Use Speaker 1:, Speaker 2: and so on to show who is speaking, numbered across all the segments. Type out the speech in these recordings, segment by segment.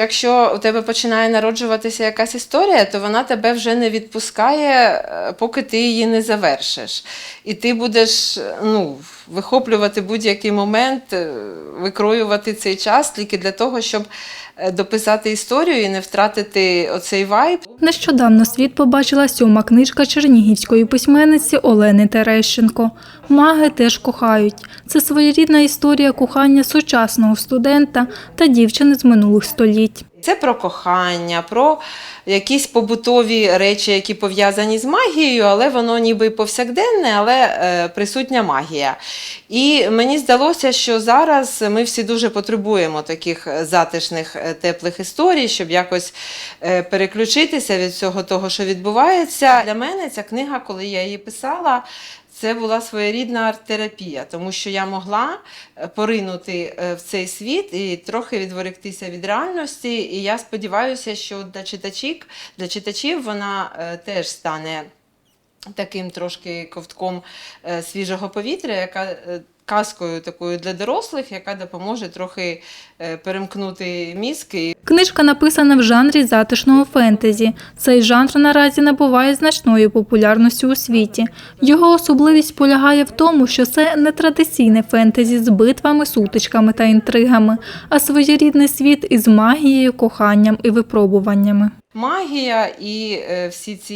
Speaker 1: Якщо у тебе починає народжуватися якась історія, то вона тебе вже не відпускає, е, поки ти її не завершиш. І ти будеш ну, вихоплювати будь-який момент, е, викроювати цей час тільки для того, щоб е, дописати історію і не втратити оцей вайб.
Speaker 2: Нещодавно світ побачила сьома книжка чернігівської письменниці Олени Терещенко. Маги теж кохають. Це своєрідна історія кохання сучасного студента та дівчини з минулих століть.
Speaker 1: Це про кохання, про якісь побутові речі, які пов'язані з магією, але воно ніби повсякденне, але е, присутня магія. І мені здалося, що зараз ми всі дуже потребуємо таких е, затишних, е, теплих історій, щоб якось переключитися від всього того, що відбувається. Для мене ця книга, коли я її писала, це була своєрідна арт-терапія, тому що я могла е, поринути е, в цей світ і трохи відворектися від реальності. І я сподіваюся, що для читачів, для читачів вона е, теж стане таким трошки ковтком свіжого повітря, яка казкою такою для дорослих, яка допоможе трохи е, перемкнути мізки
Speaker 2: Книжка написана в жанрі затишного фентезі. Цей жанр наразі набуває значної популярності у світі. Його особливість полягає в тому, що це не традиційне фентезі з битвами, сутичками та інтригами, а своєрідний світ із магією, коханням і випробуваннями.
Speaker 1: Магія і е, всі ці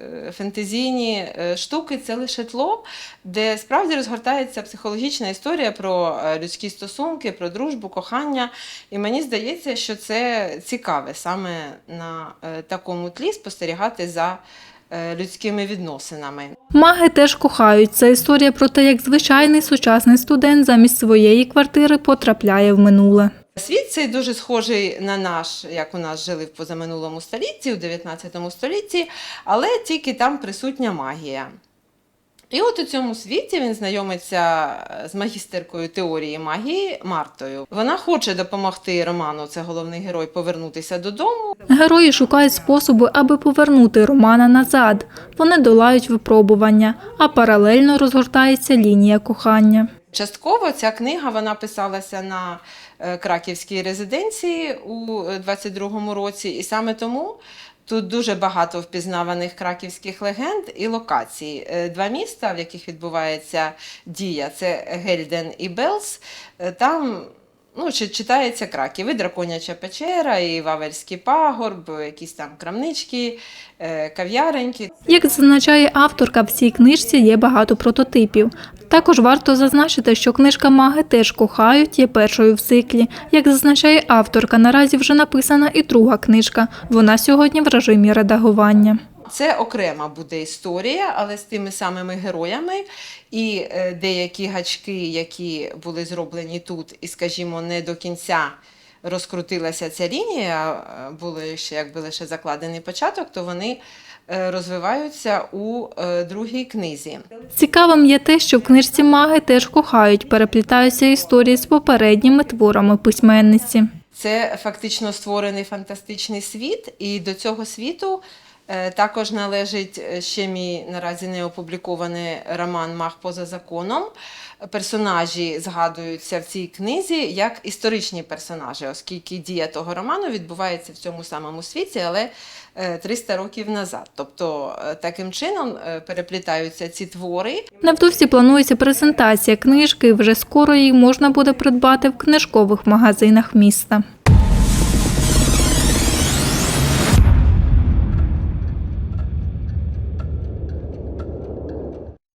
Speaker 1: е, фентезійні е, штуки це лише тло, де справді розгортається психологічна історія про людські стосунки, про дружбу, кохання. І мені здається, що це цікаве саме на такому тлі спостерігати за людськими відносинами.
Speaker 2: Маги теж кохають. Це історія про те, як звичайний сучасний студент замість своєї квартири потрапляє в минуле.
Speaker 1: Світ цей дуже схожий на наш, як у нас жили в позаминулому столітті, у 19 столітті, але тільки там присутня магія. І от у цьому світі він знайомиться з магістеркою теорії магії Мартою. Вона хоче допомогти Роману, це головний герой, повернутися додому.
Speaker 2: Герої шукають способи, аби повернути Романа назад. Вони долають випробування, а паралельно розгортається лінія кохання.
Speaker 1: Частково ця книга вона писалася на е, краківській резиденції у 22-му році, і саме тому тут дуже багато впізнаваних краківських легенд і локацій. Е, Два міста, в яких відбувається дія, це Гельден і Белс. Е, Там ну, читається Краків, і Драконяча печера, і Вавельський пагорб, якісь там крамнички, е, кав'яреньки.
Speaker 2: Як зазначає авторка, в цій книжці є багато прототипів. Також варто зазначити, що книжка Маги теж кохають є першою в циклі. Як зазначає авторка, наразі вже написана і друга книжка. Вона сьогодні в режимі редагування.
Speaker 1: Це окрема буде історія, але з тими самими героями. І е, деякі гачки, які були зроблені тут, і, скажімо, не до кінця розкрутилася ця лінія, були ще якби лише закладений початок, то вони е, розвиваються у е, другій книзі.
Speaker 2: Цікавим є те, що в книжці Маги теж кохають, переплітаються історії з попередніми творами письменниці.
Speaker 1: Це фактично створений фантастичний світ, і до цього світу також належить е, ще мій наразі не опублікований роман Мах поза законом. Персонажі згадуються в цій книзі як історичні персонажі, оскільки дія того роману відбувається в цьому самому світі, але е, 300 років назад. Тобто е, таким чином е, переплітаються ці твори.
Speaker 2: Невдовзі планується презентація книжки. Вже скоро її можна буде придбати в книжкових магазинах міста.